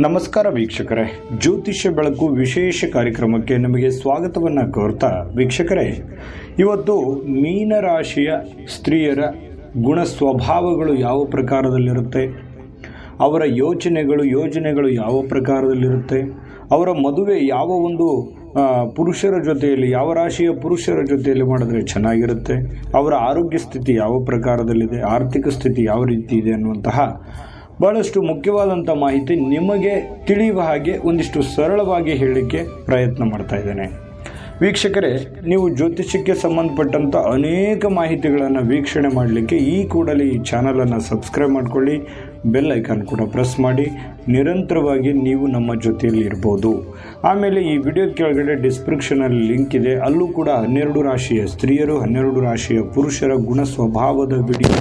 ನಮಸ್ಕಾರ ವೀಕ್ಷಕರೇ. ಜ್ಯೋತಿಷ್ಯ ಬೆಳಕು ವಿಶೇಷ ಕಾರ್ಯಕ್ರಮಕ್ಕೆ ನಿಮಗೆ ಸ್ವಾಗತವನ್ನು ಕೋರ್ತಾ ವೀಕ್ಷಕರೇ, ಇವತ್ತು ಮೀನರಾಶಿಯ ಸ್ತ್ರೀಯರ ಗುಣ ಸ್ವಭಾವಗಳು ಯಾವ ಪ್ರಕಾರದಲ್ಲಿರುತ್ತೆ? ಅವರ ಯೋಚನೆಗಳು, ಯೋಜನೆಗಳು ಯಾವ ಪ್ರಕಾರದಲ್ಲಿರುತ್ತೆ? ಅವರ ಮದುವೆ ಯಾವ ಒಂದು ಪುರುಷರ ಜೊತೆಯಲ್ಲಿ, ಯಾವ ರಾಶಿಯ ಪುರುಷರ ಜೊತೆಯಲ್ಲಿ ಮಾಡಿದ್ರೆ ಚೆನ್ನಾಗಿರುತ್ತೆ? ಅವರ ಆರೋಗ್ಯ ಸ್ಥಿತಿ ಯಾವ ಪ್ರಕಾರದಲ್ಲಿದೆ? ಆರ್ಥಿಕ ಸ್ಥಿತಿ ಯಾವ ರೀತಿ ಇದೆ ಅನ್ನುವಂತಹ ಬಹಳಷ್ಟು ಮುಖ್ಯವಾದಂಥ ಮಾಹಿತಿ ನಿಮಗೆ ತಿಳಿಯುವ ಹಾಗೆ ಒಂದಿಷ್ಟು ಸರಳವಾಗಿ ಹೇಳಲಿಕ್ಕೆ ಪ್ರಯತ್ನ ಮಾಡ್ತಾ ಇದ್ದೇನೆ. ವೀಕ್ಷಕರೇ, ನೀವು ಜ್ಯೋತಿಷ್ಯಕ್ಕೆ ಸಂಬಂಧಪಟ್ಟಂಥ ಅನೇಕ ಮಾಹಿತಿಗಳನ್ನು ವೀಕ್ಷಣೆ ಮಾಡಲಿಕ್ಕೆ ಈ ಕೂಡಲೇ ಈ ಚಾನಲನ್ನು ಸಬ್ಸ್ಕ್ರೈಬ್ ಮಾಡಿಕೊಳ್ಳಿ, ಬೆಲ್ ಐಕಾನ್ ಕೂಡ ಪ್ರೆಸ್ ಮಾಡಿ, ನಿರಂತರವಾಗಿ ನೀವು ನಮ್ಮ ಜೊತೆಯಲ್ಲಿ ಇರ್ಬೋದು. ಆಮೇಲೆ ಈ ವಿಡಿಯೋ ಕೆಳಗಡೆ ಡಿಸ್ಕ್ರಿಪ್ಷನಲ್ಲಿ ಲಿಂಕ್ ಇದೆ. ಅಲ್ಲೂ ಕೂಡ ಹನ್ನೆರಡು ರಾಶಿಯ ಸ್ತ್ರೀಯರು, ಹನ್ನೆರಡು ರಾಶಿಯ ಪುರುಷರ ಗುಣ ಸ್ವಭಾವದ ವಿಡಿಯೋ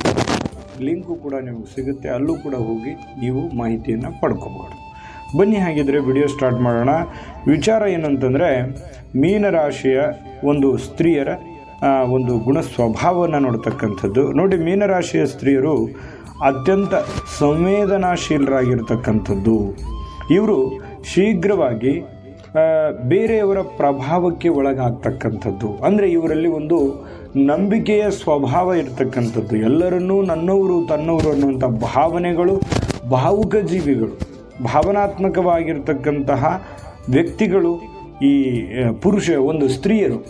ಲಿಂಕು ಕೂಡ ನಿಮಗೆ ಸಿಗುತ್ತೆ, ಅಲ್ಲೂ ಕೂಡ ಹೋಗಿ ನೀವು ಮಾಹಿತಿಯನ್ನು ಪಡ್ಕೋಬಹುದು ಬನ್ನಿ ಹಾಗಿದ್ರೆ ವಿಡಿಯೋ ಸ್ಟಾರ್ಟ್ ಮಾಡೋಣ. ವಿಚಾರ ಏನಂತಂದರೆ ಮೀನರಾಶಿಯ ಒಂದು ಸ್ತ್ರೀಯರ ಒಂದು ಗುಣ ಸ್ವಭಾವವನ್ನು ನೋಡ್ತಕ್ಕಂಥದ್ದು. ನೋಡಿ ಮೀನರಾಶಿಯ ಸ್ತ್ರೀಯರು ಅತ್ಯಂತ ಸಂವೇದನಾಶೀಲರಾಗಿರ್ತಕ್ಕಂಥದ್ದು. ಇವರು ಶೀಘ್ರವಾಗಿ ಬೇರೆಯವರ ಪ್ರಭಾವಕ್ಕೆ ಒಳಗಾಗ್ತಕ್ಕಂಥದ್ದು. ಅಂದರೆ ಇವರಲ್ಲಿ ಒಂದು ನಂಬಿಕೆಯ ಸ್ವಭಾವ ಇರತಕ್ಕಂಥದ್ದು. ಎಲ್ಲರನ್ನೂ ನನ್ನವರು, ತನ್ನವರು ಅನ್ನುವಂಥ ಭಾವನೆಗಳು, ಭಾವುಕ ಜೀವಿಗಳು, ಭಾವನಾತ್ಮಕವಾಗಿರ್ತಕ್ಕಂತಹ ವ್ಯಕ್ತಿಗಳು ಈ ಪುರುಷ, ಒಂದು ಸ್ತ್ರೀಯರು,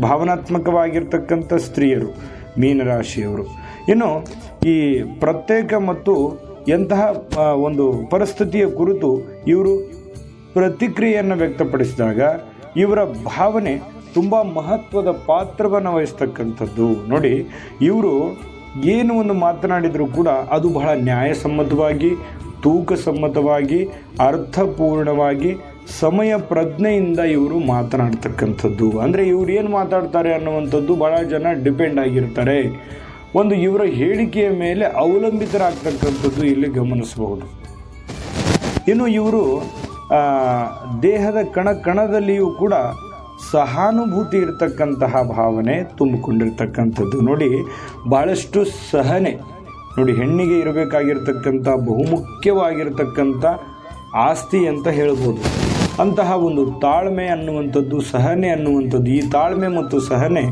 ಭಾವನಾತ್ಮಕವಾಗಿರ್ತಕ್ಕಂಥ ಸ್ತ್ರೀಯರು, ಮೀನರಾಶಿಯವರು. ಇನ್ನು ಈ ಪ್ರತ್ಯೇಕ ಮತ್ತು ಎಂತಹ ಒಂದು ಪರಿಸ್ಥಿತಿಯ ಕುರಿತು ಇವರು ಪ್ರತಿಕ್ರಿಯೆಯನ್ನು ವ್ಯಕ್ತಪಡಿಸಿದಾಗ ಇವರ ಭಾವನೆ ತುಂಬ ಮಹತ್ವದ ಪಾತ್ರವನ್ನು ವಹಿಸ್ತಕ್ಕಂಥದ್ದು. ನೋಡಿ, ಇವರು ಏನು ಒಂದು ಮಾತನಾಡಿದರೂ ಕೂಡ ಅದು ಬಹಳ ನ್ಯಾಯಸಮ್ಮತವಾಗಿ, ತೂಕಸಮ್ಮತವಾಗಿ, ಅರ್ಥಪೂರ್ಣವಾಗಿ, ಸಮಯ ಪ್ರಜ್ಞೆಯಿಂದ ಇವರು ಮಾತನಾಡ್ತಕ್ಕಂಥದ್ದು. ಅಂದರೆ ಇವ್ರು ಏನು ಮಾತಾಡ್ತಾರೆ ಅನ್ನುವಂಥದ್ದು ಬಹಳ ಜನ ಡಿಪೆಂಡ್ ಆಗಿರ್ತಾರೆ. ಒಂದು ಇವರ ಹೇಳಿಕೆಯ ಮೇಲೆ ಅವಲಂಬಿತರಾಗ್ತಕ್ಕಂಥದ್ದು ಇಲ್ಲಿ ಗಮನಿಸಬಹುದು. ಇನ್ನು ಇವರು ದೇಹದ ಕಣ ಕಣದಲ್ಲಿಯೂ ಕೂಡ ಸಹಾನುಭೂತಿ ಇರತಕ್ಕಂತಹ ಭಾವನೆ ತುಂಬಿಕೊಂಡಿರ್ತಕ್ಕಂಥದ್ದು. ನೋಡಿ ಭಾಳಷ್ಟು ಸಹನೆ, ನೋಡಿ, ಹೆಣ್ಣಿಗೆ ಇರಬೇಕಾಗಿರ್ತಕ್ಕಂಥ, ಬಹುಮುಖ್ಯವಾಗಿರ್ತಕ್ಕಂಥ ಆಸ್ತಿ ಅಂತ ಹೇಳ್ಬೋದು. ಅಂತಹ ಒಂದು ತಾಳ್ಮೆ ಅನ್ನುವಂಥದ್ದು, ಸಹನೆ ಅನ್ನುವಂಥದ್ದು, ಈ ತಾಳ್ಮೆ ಮತ್ತು ಸಹನೆ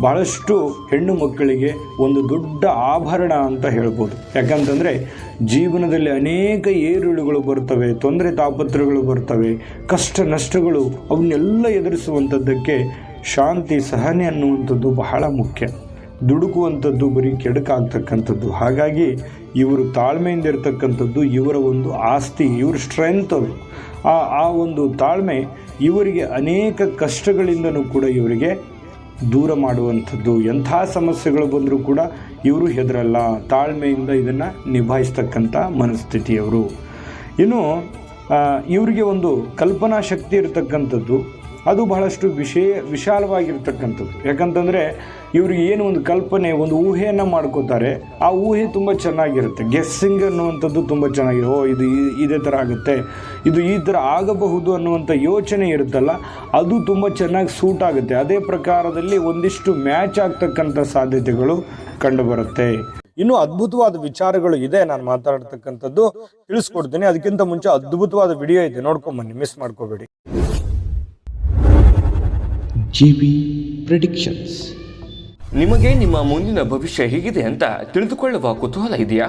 ಬಹಳಷ್ಟು ಹೆಣ್ಣು ಮಕ್ಕಳಿಗೆ ಒಂದು ದೊಡ್ಡ ಆಭರಣ ಅಂತ ಹೇಳ್ಬೋದು. ಯಾಕಂತಂದರೆ ಜೀವನದಲ್ಲಿ ಅನೇಕ ಏರುಳುಗಳು ಬರ್ತವೆ, ತೊಂದರೆ ತಾಪತ್ರಗಳು ಬರ್ತವೆ, ಕಷ್ಟ ನಷ್ಟಗಳು ಅವನ್ನೆಲ್ಲ ಎದುರಿಸುವಂಥದ್ದಕ್ಕೆ ಶಾಂತಿ, ಸಹನೆ ಅನ್ನುವಂಥದ್ದು ಬಹಳ ಮುಖ್ಯ. ದುಡುಕುವಂಥದ್ದು ಬರೀ ಕೆಡಕಾಗ್ತಕ್ಕಂಥದ್ದು. ಹಾಗಾಗಿ ಇವರು ತಾಳ್ಮೆಯಿಂದ ಇರತಕ್ಕಂಥದ್ದು ಇವರ ಒಂದು ಆಸ್ತಿ, ಇವ್ರ ಸ್ಟ್ರೆಂತ್ ಅದು. ಆ ಆ ಒಂದು ತಾಳ್ಮೆ ಇವರಿಗೆ ಅನೇಕ ಕಷ್ಟಗಳಿಂದನೂ ಕೂಡ ಇವರಿಗೆ ದೂರ ಮಾಡುವಂಥದ್ದು ಎಂಥ ಸಮಸ್ಯೆಗಳು ಬಂದರೂ ಕೂಡ ಇವರು ಹೆದರಲ್ಲ. ತಾಳ್ಮೆಯಿಂದ ಇದನ್ನು ನಿಭಾಯಿಸ್ತಕ್ಕಂಥ ಮನಸ್ಥಿತಿಯವರು. ಇನ್ನು ಇವರಿಗೆ ಒಂದು ಕಲ್ಪನಾ ಶಕ್ತಿ ಇರತಕ್ಕಂಥದ್ದು. ಅದು ಬಹಳಷ್ಟು ವಿಷಯ ವಿಶಾಲವಾಗಿರ್ತಕ್ಕಂಥದ್ದು. ಯಾಕಂತಂದರೆ ಇವ್ರಿಗೆ ಏನು ಒಂದು ಕಲ್ಪನೆ, ಒಂದು ಊಹೆಯನ್ನು ಮಾಡ್ಕೋತಾರೆ, ಆ ಊಹೆ ತುಂಬ ಚೆನ್ನಾಗಿರುತ್ತೆ. ಗೆಸ್ಸಿಂಗ್ ಅನ್ನುವಂಥದ್ದು ತುಂಬ ಚೆನ್ನಾಗಿ, ಓ, ಇದು ಇದೇ ಥರ ಆಗುತ್ತೆ, ಇದು ಈ ಥರ ಆಗಬಹುದು ಅನ್ನುವಂಥ ಯೋಚನೆ ಇರುತ್ತಲ್ಲ, ಅದು ತುಂಬ ಚೆನ್ನಾಗಿ ಸೂಟ್ ಆಗುತ್ತೆ. ಅದೇ ಪ್ರಕಾರದಲ್ಲಿ ಒಂದಿಷ್ಟು ಮ್ಯಾಚ್ ಆಗ್ತಕ್ಕಂಥ ಸಾಧ್ಯತೆಗಳು ಕಂಡುಬರುತ್ತೆ. ಇನ್ನು ಅದ್ಭುತವಾದ ವಿಚಾರಗಳು ಇದೆ. ನಾನು ಮಾತಾಡ್ತಕ್ಕಂಥದ್ದು ತಿಳಿಸ್ಕೊಡ್ತೀನಿ. ಅದಕ್ಕಿಂತ ಮುಂಚೆ ಅದ್ಭುತವಾದ ವಿಡಿಯೋ ಇದೆ. ನೋಡ್ಕೊಂಬನ್ನಿ ಮಿಸ್ ಮಾಡ್ಕೋಬೇಡಿ. G B predictions. ನಿಮಗೆ ನಿಮ್ಮ ಮುಂದಿನ ಭವಿಷ್ಯ ಹೇಗಿದೆ ಅಂತ ತಿಳಿದುಕೊಳ್ಳುವ ಕುತೂಹಲ ಇದೆಯಾ?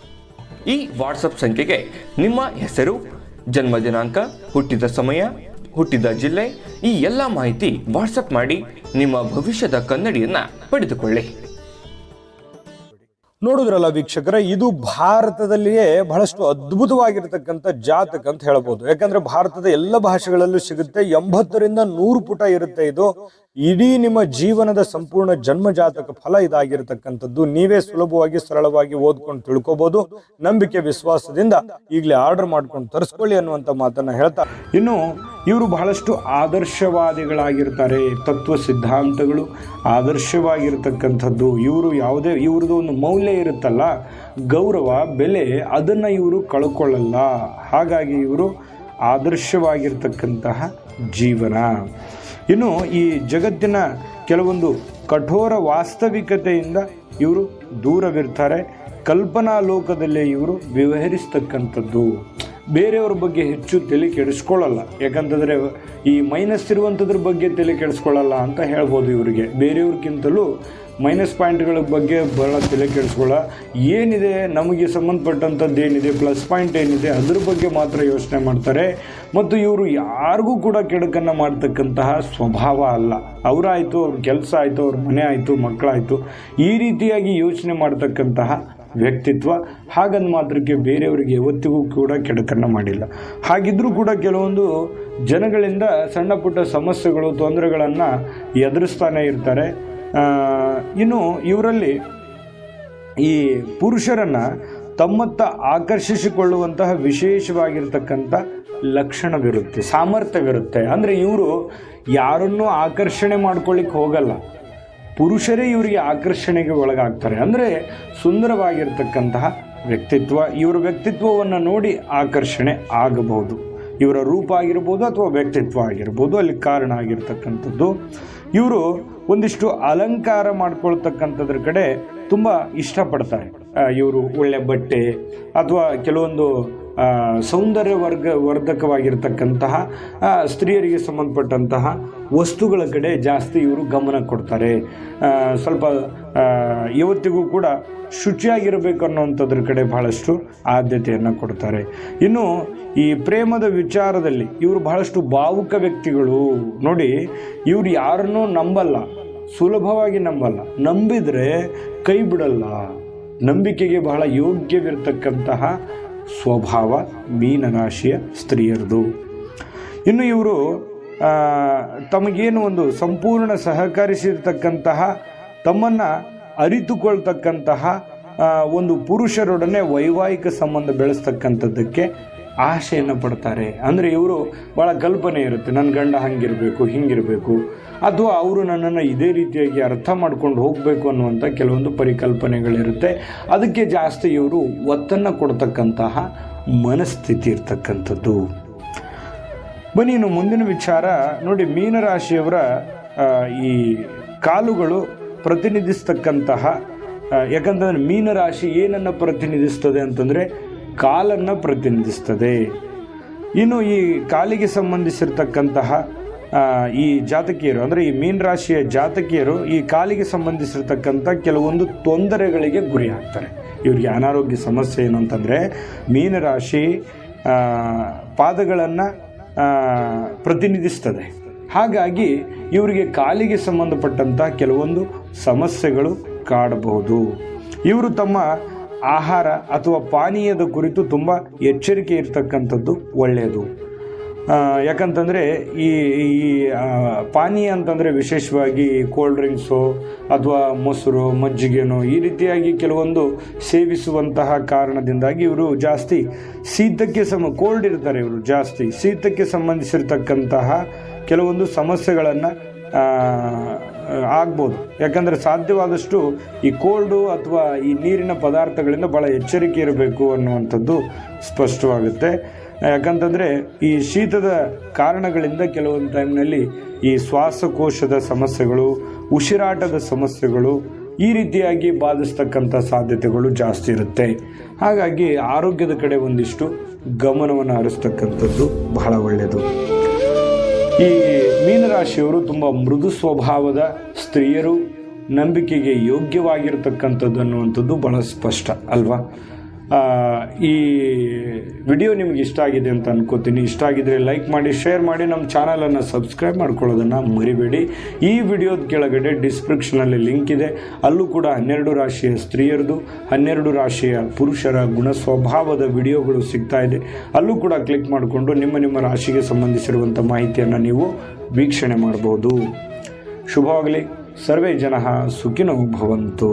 ಈ ವಾಟ್ಸಪ್ ಸಂಖ್ಯೆಗೆ ನಿಮ್ಮ ಹೆಸರು, ಜನ್ಮ ದಿನಾಂಕ, ಹುಟ್ಟಿದ ಸಮಯ, ಹುಟ್ಟಿದ ಜಿಲ್ಲೆ, ಈ ಎಲ್ಲ ಮಾಹಿತಿ ವಾಟ್ಸಪ್ ಮಾಡಿ ನಿಮ್ಮ ಭವಿಷ್ಯದ ಕನ್ನಡಿಯನ್ನ ಪಡೆದುಕೊಳ್ಳಿ. ನೋಡಿದ್ರಲ್ಲ ವೀಕ್ಷಕರ, ಇದು ಭಾರತದಲ್ಲಿಯೇ ಬಹಳಷ್ಟು ಅದ್ಭುತವಾಗಿರತಕ್ಕಂಥ ಜಾತಕ ಅಂತ ಹೇಳ್ಬೋದು. ಯಾಕಂದ್ರೆ ಭಾರತದ ಎಲ್ಲ ಭಾಷೆಗಳಲ್ಲೂ ಸಿಗುತ್ತೆ, ಎಂಬತ್ತರಿಂದ ನೂರು ಪುಟ ಇರುತ್ತೆ ಇದು. ಇಡೀ ನಿಮ್ಮ ಜೀವನದ ಸಂಪೂರ್ಣ ಜನ್ಮಜಾತಕ ಫಲ ಇದಾಗಿರತಕ್ಕಂಥದ್ದು ನೀವೇ ಸುಲಭವಾಗಿ ಸರಳವಾಗಿ ಓದ್ಕೊಂಡು ತಿಳ್ಕೊಬಹುದು ನಂಬಿಕೆ, ವಿಶ್ವಾಸದಿಂದ ಈಗಲೇ ಆರ್ಡರ್ ಮಾಡ್ಕೊಂಡು ತರಿಸ್ಕೊಳ್ಳಿ ಅನ್ನುವಂಥ ಮಾತನ್ನ ಹೇಳ್ತಾ ಇನ್ನು ಇವರು ಬಹಳಷ್ಟು ಆದರ್ಶವಾದಿಗಳಾಗಿರ್ತಾರೆ, ತತ್ವ ಸಿದ್ಧಾಂತಗಳು ಆದರ್ಶವಾಗಿರ್ತಕ್ಕಂಥದ್ದು. ಇವರು ಯಾವುದೇ ಇವ್ರದ್ದು ಒಂದು ಮೌಲ್ಯ ಇರುತ್ತಲ್ಲ, ಗೌರವ, ಬೆಲೆ, ಅದನ್ನು ಇವರು ಕಳ್ಕೊಳ್ಳಲ್ಲ. ಹಾಗಾಗಿ ಇವರು ಆದರ್ಶವಾಗಿರ್ತಕ್ಕಂತಹ ಜೀವನ. ಇನ್ನು ಈ ಜಗತ್ತಿನ ಕೆಲವೊಂದು ಕಠೋರ ವಾಸ್ತವಿಕತೆಯಿಂದ ಇವರು ದೂರವಿರ್ತಾರೆ. ಕಲ್ಪನಾ ಲೋಕದಲ್ಲೇ ಇವರು ವ್ಯವಹರಿಸ್ತಕ್ಕಂಥದ್ದು. ಬೇರೆಯವ್ರ ಬಗ್ಗೆ ಹೆಚ್ಚು ತಲೆ ಕೆಡಿಸ್ಕೊಳ್ಳಲ್ಲ. ಯಾಕಂತಂದರೆ ಈ ಮೈನಸ್ ಇರುವಂಥದ್ರ ಬಗ್ಗೆ ತಲೆ ಕೆಡಿಸ್ಕೊಳ್ಳಲ್ಲ ಅಂತ ಹೇಳ್ಬೋದು ಇವರಿಗೆ. ಬೇರೆಯವ್ರಿಗಿಂತಲೂ ಮೈನಸ್ ಪಾಯಿಂಟ್ಗಳ ಬಗ್ಗೆ ಬಹಳ ತಲೆ ಕೆಡಿಸ್ಕೊಳ್ಳ. ಏನಿದೆ, ನಮಗೆ ಸಂಬಂಧಪಟ್ಟಂಥದ್ದು ಏನಿದೆ ಪ್ಲಸ್ ಪಾಯಿಂಟ್ ಏನಿದೆ, ಅದ್ರ ಬಗ್ಗೆ ಮಾತ್ರ ಯೋಚನೆ ಮಾಡ್ತಾರೆ. ಮತ್ತು ಇವರು ಯಾರಿಗೂ ಕೂಡ ಕೆಡುಕನ್ನು ಮಾಡ್ತಕ್ಕಂತಹ ಸ್ವಭಾವ ಅಲ್ಲ. ಅವರಾಯಿತು, ಅವ್ರ ಕೆಲಸ ಆಯಿತು, ಅವ್ರ ಮನೆ ಆಯಿತು ಮಕ್ಕಳಾಯಿತು ಈ ರೀತಿಯಾಗಿ ಯೋಚನೆ ಮಾಡ್ತಕ್ಕಂತಹ ವ್ಯಕ್ತಿತ್ವ ಹಾಗಂದ ಮಾತ್ರಕ್ಕೆ ಬೇರೆಯವರಿಗೆ ಯಾವತ್ತಿಗೂ ಕೂಡ ಕೆಡಕನ್ನು ಮಾಡಿಲ್ಲ. ಹಾಗಿದ್ರೂ ಕೂಡ ಕೆಲವೊಂದು ಜನಗಳಿಂದ ಸಣ್ಣ ಪುಟ್ಟ ಸಮಸ್ಯೆಗಳು, ತೊಂದರೆಗಳನ್ನು ಎದುರಿಸ್ತಾನೆ ಇರ್ತಾರೆ. ಇನ್ನು ಇವರಲ್ಲಿ ಈ ಪುರುಷರನ್ನು ತಮ್ಮತ್ತ ಆಕರ್ಷಿಸಿಕೊಳ್ಳುವಂತಹ ವಿಶೇಷವಾಗಿರ್ತಕ್ಕಂಥ ಲಕ್ಷಣವಿರುತ್ತೆ, ಸಾಮರ್ಥ್ಯವಿರುತ್ತೆ. ಅಂದರೆ ಇವರು ಯಾರನ್ನೂ ಆಕರ್ಷಣೆ ಮಾಡ್ಕೊಳ್ಳಿಕ್ಕೆ ಹೋಗಲ್ಲ. ಪುರುಷರೇ ಇವರಿಗೆ ಆಕರ್ಷಣೆಗೆ ಒಳಗಾಗ್ತಾರೆ. ಅಂದರೆ ಸುಂದರವಾಗಿರ್ತಕ್ಕಂತಹ ವ್ಯಕ್ತಿತ್ವ, ಇವರ ವ್ಯಕ್ತಿತ್ವವನ್ನು ನೋಡಿ ಆಕರ್ಷಣೆ ಆಗಬಹುದು. ಇವರ ರೂಪ ಆಗಿರ್ಬೋದು ಅಥವಾ ವ್ಯಕ್ತಿತ್ವ ಆಗಿರ್ಬೋದು, ಅಲ್ಲಿ ಕಾರಣ ಆಗಿರ್ತಕ್ಕಂಥದ್ದು. ಇವರು ಒಂದಿಷ್ಟು ಅಲಂಕಾರ ಮಾಡ್ಕೊಳ್ತಕ್ಕಂಥದ್ರ ಕಡೆ ತುಂಬ ಇಷ್ಟಪಡ್ತಾರೆ. ಇವರು ಒಳ್ಳೆ ಬಟ್ಟೆ ಅಥವಾ ಕೆಲವೊಂದು ಸೌಂದರ್ಯ ವರ್ಗ, ವರ್ಧಕವಾಗಿರ್ತಕ್ಕಂತಹ ಸ್ತ್ರೀಯರಿಗೆ ಸಂಬಂಧಪಟ್ಟಂತಹ ವಸ್ತುಗಳ ಕಡೆ ಜಾಸ್ತಿ ಇವರು ಗಮನ ಕೊಡ್ತಾರೆ. ಸ್ವಲ್ಪ ಇವತ್ತಿಗೂ ಕೂಡ ಶುಚಿಯಾಗಿರಬೇಕು ಅನ್ನೋವಂಥದ್ರ ಕಡೆ ಬಹಳಷ್ಟು ಆದ್ಯತೆಯನ್ನು ಕೊಡ್ತಾರೆ. ಇನ್ನು ಈ ಪ್ರೇಮದ ವಿಚಾರದಲ್ಲಿ ಇವರು ಬಹಳಷ್ಟು ಭಾವುಕ ವ್ಯಕ್ತಿಗಳು. ನೋಡಿ, ಇವರು ಯಾರನ್ನೂ ನಂಬಲ್ಲ, ಸುಲಭವಾಗಿ ನಂಬಲ್ಲ. ನಂಬಿದರೆ ಕೈ ಬಿಡಲ್ಲ. ನಂಬಿಕೆಗೆ ಬಹಳ ಯೋಗ್ಯವಿರ್ತಕ್ಕಂತಹ ಸ್ವಭಾವ, ಮೀನರಾಶಿಯ ಸ್ತ್ರೀಯರದು. ಇನ್ನು ಇವರು ತಮಗೇನು ಒಂದು ಸಂಪೂರ್ಣ ಸಹಕರಿಸಿರ್ತಕ್ಕಂತಹ, ತಮ್ಮನ್ನು ಅರಿತುಕೊಳ್ತಕ್ಕಂತಹ ಒಂದು ಪುರುಷರೊಡನೆ ವೈವಾಹಿಕ ಸಂಬಂಧ ಬೆಳೆಸ್ತಕ್ಕಂಥದ್ದಕ್ಕೆ ಆಶೆಯನ್ನು ಪಡ್ತಾರೆ. ಅಂದರೆ ಇವರು ಭಾಳ ಕಲ್ಪನೆ ಇರುತ್ತೆ. ನನ್ನ ಗಂಡ ಹಂಗಿರಬೇಕು, ಹಿಂಗಿರಬೇಕು. ಅಥವಾ ಅವರು ನನ್ನನ್ನು ಇದೇ ರೀತಿಯಾಗಿ ಅರ್ಥ ಮಾಡ್ಕೊಂಡು ಹೋಗಬೇಕು ಅನ್ನುವಂಥ ಕೆಲವೊಂದು ಪರಿಕಲ್ಪನೆಗಳಿರುತ್ತೆ. ಅದಕ್ಕೆ ಜಾಸ್ತಿ ಇವರು ಒತ್ತನ್ನು ಕೊಡ್ತಕ್ಕಂತಹ ಮನಸ್ಥಿತಿ ಇರ್ತಕ್ಕಂಥದ್ದು. ಬನ್ನಿ, ಇನ್ನು ಮುಂದಿನ ವಿಚಾರ. ನೋಡಿ, ಮೀನರಾಶಿಯವರ ಈ ಕಾಲುಗಳು ಪ್ರತಿನಿಧಿಸ್ತಕ್ಕಂತಹ ಯಾಕಂತಂದ್ರೆ ಮೀನರಾಶಿ ಏನನ್ನು ಪ್ರತಿನಿಧಿಸ್ತದೆ ಅಂತಂದರೆ ಕಾಲನ್ನು ಪ್ರತಿನಿಧಿಸ್ತದೆ ಇನ್ನು ಈ ಕಾಲಿಗೆ ಸಂಬಂಧಿಸಿರ್ತಕ್ಕಂತಹ ಈ ಜಾತಕಿಯರು, ಅಂದರೆ ಈ ಮೀನರಾಶಿಯ ಜಾತಕಿಯರು ಈ ಕಾಲಿಗೆ ಸಂಬಂಧಿಸಿರ್ತಕ್ಕಂಥ ಕೆಲವೊಂದು ತೊಂದರೆಗಳಿಗೆ ಗುರಿ ಆಗ್ತಾರೆ ಇವರಿಗೆ ಅನಾರೋಗ್ಯ ಸಮಸ್ಯೆ ಏನು ಅಂತಂದರೆ ಮೀನರಾಶಿ ಪಾದಗಳನ್ನು ಪ್ರತಿನಿಧಿಸ್ತದೆ ಹಾಗಾಗಿ ಇವರಿಗೆ ಕಾಲಿಗೆ ಸಂಬಂಧಪಟ್ಟಂಥ ಕೆಲವೊಂದು ಸಮಸ್ಯೆಗಳು ಕಾಡಬಹುದು. ಇವರು ತಮ್ಮ ಆಹಾರ ಅಥವಾ ಪಾನೀಯದ ಕುರಿತು ತುಂಬ ಎಚ್ಚರಿಕೆ ಇರ್ತಕ್ಕಂಥದ್ದು ಒಳ್ಳೆಯದು. ಯಾಕಂತಂದರೆ ಈ ಈ ಪಾನೀಯ ಅಂತಂದರೆ ವಿಶೇಷವಾಗಿ ಕೋಲ್ಡ್ ಡ್ರಿಂಕ್ಸು ಅಥವಾ ಮೊಸರು, ಮಜ್ಜಿಗೆನೋ ಈ ರೀತಿಯಾಗಿ ಕೆಲವೊಂದು ಸೇವಿಸುವಂತಹ ಕಾರಣದಿಂದಾಗಿ ಇವರು ಜಾಸ್ತಿ ಶೀತಕ್ಕೆ ಸಮ ಕೋಲ್ಡ್ ಇರ್ತಾರೆ ಇವರು ಜಾಸ್ತಿ. ಶೀತಕ್ಕೆ ಸಂಬಂಧಿಸಿರ್ತಕ್ಕಂತಹ ಕೆಲವೊಂದು ಸಮಸ್ಯೆಗಳನ್ನು ಆಗ್ಬೋದು. ಯಾಕಂದರೆ ಸಾಧ್ಯವಾದಷ್ಟು ಈ ಕೋಲ್ಡು ಅಥವಾ ಈ ನೀರಿನ ಪದಾರ್ಥಗಳಿಂದ ಭಾಳ ಎಚ್ಚರಿಕೆ ಇರಬೇಕು ಅನ್ನುವಂಥದ್ದು ಸ್ಪಷ್ಟವಾಗುತ್ತೆ. ಯಾಕಂತಂದರೆ ಈ ಶೀತದ ಕಾರಣಗಳಿಂದ ಕೆಲವೊಂದು ಟೈಮ್ನಲ್ಲಿ ಈ ಶ್ವಾಸಕೋಶದ ಸಮಸ್ಯೆಗಳು, ಉಸಿರಾಟದ ಸಮಸ್ಯೆಗಳು ಈ ರೀತಿಯಾಗಿ ಬಾಧಿಸ್ತಕ್ಕಂಥ ಸಾಧ್ಯತೆಗಳು ಜಾಸ್ತಿ ಇರುತ್ತೆ. ಹಾಗಾಗಿ ಆರೋಗ್ಯದ ಕಡೆ ಒಂದಿಷ್ಟು ಗಮನವನ್ನು ಹರಿಸ್ತಕ್ಕಂಥದ್ದು ಬಹಳ ಒಳ್ಳೆಯದು. ಈ ಮೀನರಾಶಿಯವರು ತುಂಬ ಮೃದು ಸ್ವಭಾವದ ಸ್ತ್ರೀಯರು ನಂಬಿಕೆಗೆ ಯೋಗ್ಯವಾಗಿರತಕ್ಕಂಥದ್ದು ಅನ್ನುವಂಥದ್ದು ಬಹಳ ಸ್ಪಷ್ಟ ಅಲ್ವಾ? ಈ ವಿಡಿಯೋ ನಿಮ್ಗೆ ಇಷ್ಟ ಆಗಿದೆ ಅಂತ ಅನ್ಕೋತೀನಿ. ಇಷ್ಟ ಆಗಿದ್ರೆ ಲೈಕ್ ಮಾಡಿ ಶೇರ್ ಮಾಡಿ ನಮ್ಮ ಚಾನಲನ್ನು ಸಬ್ಸ್ಕ್ರೈಬ್ ಮಾಡ್ಕೊಳ್ಳೋದನ್ನು ಮರಿಬೇಡಿ. ಈ ವಿಡಿಯೋದ ಕೆಳಗಡೆ ಡಿಸ್ಕ್ರಿಪ್ಷನಲ್ಲಿ ಲಿಂಕ್ ಇದೆ. ಅಲ್ಲೂ ಕೂಡ ಹನ್ನೆರಡು ರಾಶಿಯ ಸ್ತ್ರೀಯರದು, ಹನ್ನೆರಡು ರಾಶಿಯ ಪುರುಷರ ಗುಣ ಸ್ವಭಾವದ ವಿಡಿಯೋಗಳು ಸಿಗ್ತಾ ಇದೆ. ಅಲ್ಲೂ ಕೂಡ ಕ್ಲಿಕ್ ಮಾಡಿಕೊಂಡು ನಿಮ್ಮ ನಿಮ್ಮ ರಾಶಿಗೆ ಸಂಬಂಧಿಸಿರುವಂಥ ಮಾಹಿತಿಯನ್ನು ನೀವು ವೀಕ್ಷಣೆ ಮಾಡಬಹುದು ಶುಭವಾಗಲಿ. ಸರ್ವೇ ಜನ ಸುಖಿನೋ ಭವಂತು.